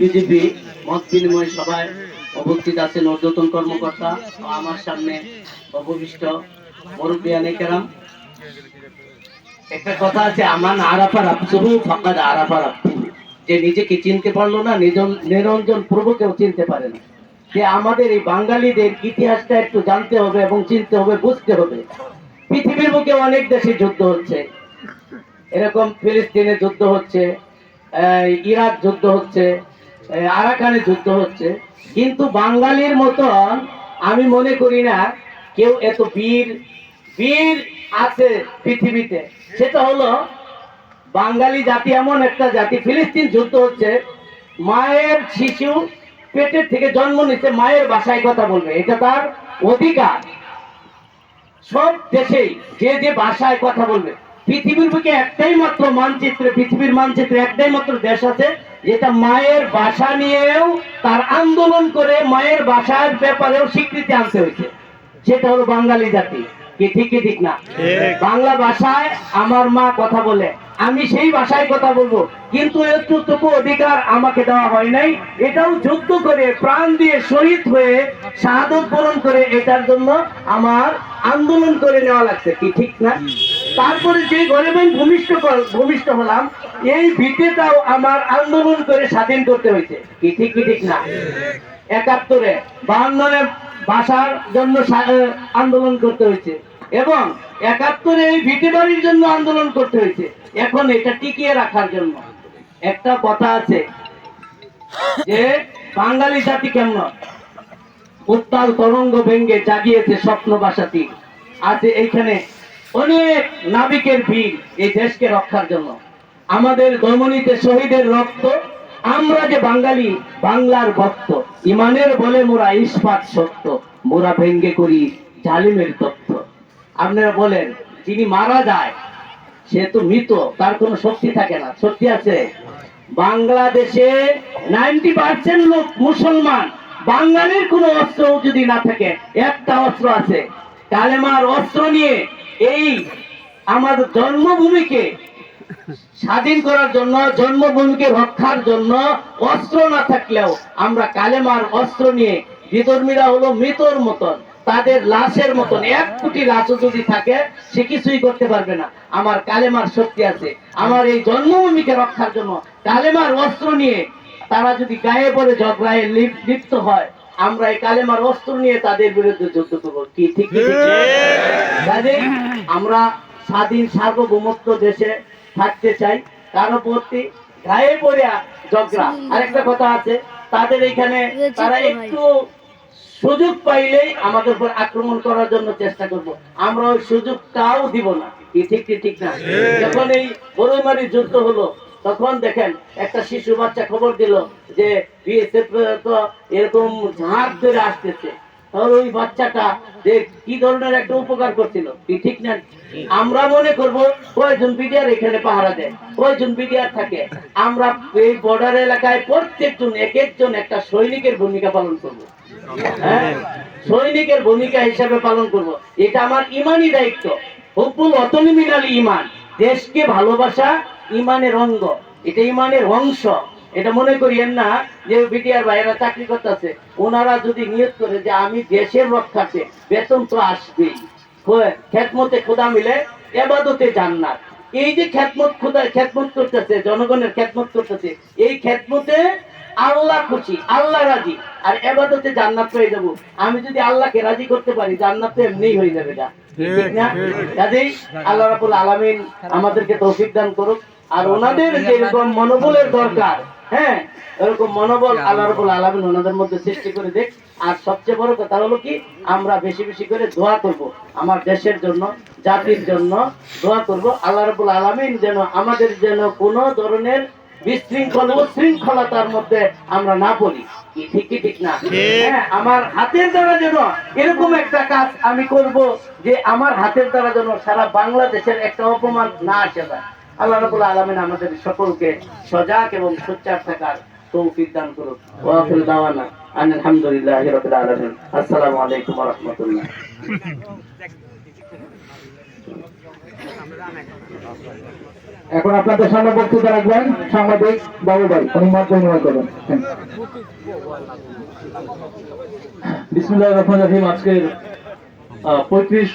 BJP, মত বিনিময় সভায় উপস্থিত আছেন কর্মকর্তা ও আমার সামনে অবশিষ্ট মুরব্বিয়ান কেরাম একটা কথা আছে আরাফার আরাফার যে নিজেকে চিনতে পারল না নিরঞ্জন প্রভুকেও চিনতে পারে না। যে আমাদের এই বাঙালিদের ইতিহাসটা একটু জানতে হবে এবং চিনতে হবে, বুঝতে হবে। পৃথিবীর বুকে অনেক দেশে যুদ্ধ হচ্ছে। এরকম ফিলিস্তিনে যুদ্ধ হচ্ছে। ইরাক যুদ্ধ হচ্ছে আরাকানে যুদ্ধ হচ্ছে। কিন্তু বাঙালির মতন আমি মনে করি না কেউ এত বীর বীর আছে পৃথিবীতে। সেটা হলো বাঙালি জাতি এমন একটা জাতি, ফিলিস্তিন যুদ্ধ হচ্ছে, মায়ের শিশু পেটের থেকে জন্ম নিচ্ছে মায়ের ভাষায় কথা বলবে। এটা তার অধিকার। সব দেশেই যে যে ভাষায় কথা বলবে। পৃথিবীর বুকে একটাই মাত্র মানচিত্রে পৃথিবীর মানচিত্রে একটাই মাত্র দেশ আছে যেটা মায়ের ভাষা নিয়েও তার আন্দোলন করে মায়ের ভাষার ব্যাপারেও স্বীকৃতি আনতে হয়েছে। সেটা হলো বাঙালি জাতি। কি ঠিক কি ঠিক না? বাংলা ভাষায় আমার মা কথা বলে আমি সেই ভাষায় কথা বলব কিন্তু একটুটুকু অধিকার আমাকে দেওয়া হয় নাই। এটাও যুদ্ধ করে প্রাণ দিয়ে শহীদ হয়ে শাহাদত বরণ করে এটার জন্য আমার আন্দোলন করে নেওয়া লাগছে। কি ঠিক না? তারপরে যে গরিবেন ভূমিষ্ঠ ভূমিষ্ঠ হলাম, এই ভিত্তিটাও আমার আন্দোলন করে স্বাধীন করতে হয়েছে। কি ঠিক কি ঠিক না? একাত্তরে বাহান্নরে ভাষার জন্য আন্দোলন করতে হয়েছে। এবং একাত্তরে এই ভিটে বাড়ির জন্য আন্দোলন করতে হয়েছে। এখন এটা টিকিয়ে রাখার জন্য। একটা কথা আছে যে, বাঙালি জাতি কেমন? উত্তাল তরঙ্গ ভেঙ্গে জাগিয়েছে স্বপ্ন বাসাতি আছে এইখানে অনেক নাবিকের ভিড় এই দেশকে রক্ষার জন্য। আমাদের দমনীতে শহীদের রক্ত, আমরা যে বাঙালি, বাংলার ভক্ত, ইমানের বলে মোরা ইস্পাত সত্য, মোরা ভেঙ্গে করি জালিমের তথ্য। আপনারা বলেন, যিনি মারা যায়, সে তো মৃত, তার কোনো শক্তি থাকে না। শক্তি আছে? বাংলাদেশে নাইনটি পার্সেন্ট লোক মুসলমান। বাঙালির কোনো অস্ত্র যদি না থাকে, একটা অস্ত্র আছে। কালেমার অস্ত্র নিয়ে এই আমাদের জন্মভূমিকে স্বাধীন করার জন্য জন্মভূমিকে রক্ষার জন্য অস্ত্র না থাকলেও আমরা কালেমার অস্ত্র নিয়ে বিধর্মীরা হলো মৃতর মতন তাদের লাশের মতন এক কোটি লাশও যদি থাকে সে কিছুই করতে পারবে না। আমার কালেমার শক্তি আছে। আমার এই জন্মভূমিকে রক্ষার জন্য কালেমার অস্ত্র নিয়ে তারা যদি গায়ে পড়ে ঝগড়ায় লিপ- লিপ্ত হয় আমরা এই কালেমার অস্ত্র নিয়ে তাদের বিরুদ্ধে যুদ্ধ করব। কি ঠিক আমরা স্বাধীন সার্বভৌমত্ব দেশে থাকতে চাই। কারও প্রতি গায়ে পড়ে ঝগড়া আরেকটা কথা আছে তাদের এখানে তারা একটু সুযোগ পাইলেই আমাদের উপর আক্রমণ করার জন্য চেষ্টা করব। আমরা ওই সুযোগটাও দিব না। কি ঠিক কি ঠিক না? যখন এই বড়ইমারি যুদ্ধ হলো তখন দেখেন একটা শিশু বাচ্চা খবর দিল যে বিএসএফ তো এরকম ঝাঁক ধরে আসতেছে। তাহলে ওই বাচ্চাটা যে কি ধরনের একটা উপকার করছিল, কি ঠিক না? আমরা মনে করব কয়জন বিডিআর এখানে পাহারা দেয় কয়জন বিডিআর থাকে। আমরা এই বর্ডার এলাকায় প্রত্যেকজন এক একজন একটা সৈনিকের ভূমিকা পালন করব। হ্যাঁ? সৈনিকের ভূমিকা হিসাবে পালন করব। এটা আমার ইমানি দায়িত্ব। হুকুল অতনি ইমান, দেশকে ভালোবাসা ইমানের অঙ্গ। এটা ইমানের অংশ। এটা মনে করিয়েন না যে বিটিআর ভাইয়েরা চাকরি করতেছে। ওনারা যদি নিয়োগ করে যে আমি দেশের রক্ষার্থে বেতন তো আসবেই। খো- খেদমতে খোদা মিলে এবাদতে জান্নাত। এই যে খেদমত খোদা খেদমত করতেছে জনগণের খেদমত করতেছে এই খেদমতে আল্লাহ খুশি আল্লাহ রাজি আর এবাদতে জান্নাত পেয়ে যাব। আমি যদি আল্লাহকে রাজি করতে পারি জান্নাত তো এমনিই হয়ে যাবে না? কাজেই আল্লাহ রাবুল আলামিন আমাদেরকে তৌফিক দান করুক। আর ওনাদের যেরকম মনোবলের দরকার হ্যাঁ এরকম মনোবল আল্লাহ রাবুল আলামিন ওনাদের মধ্যে সৃষ্টি করে দেখ। আর সবচেয়ে বড় কথা হলো কি আমরা বেশি বেশি করে দোয়া করব আমার দেশের জন্য জাতির জন্য দোয়া করব। আল্লাহ রাবুল আলামিন যেন আমাদের যেন কোনো ধরনের বিশৃঙ্খল উশৃঙ্খলতার মধ্যে আমরা না পড়ি। কি ঠিক কি ঠিক না? হ্যাঁ আমার হাতের দ্বারা যেন এরকম একটা কাজ আমি করব যে আমার হাতের দ্বারা যেন সারা বাংলাদেশের একটা অপমান না আসে আল্লাহ রাবুল আলমিন আমাদের সকলকে সজাগ এবং সোচ্চার থাকার তৌফিক দান করুন আলহামদুলিল্লাহ রাব্বিল আলামিন। আলাইকুম রহমতুল্লাহ। এখন আপনাদের সামনে বক্তৃতা রাখবেন সাংবাদিক বাবু ভাই অনুমান অনুমান করবেন। বিসমুল্লাহ রহমান রহিম। আজকের পঁয়ত্রিশ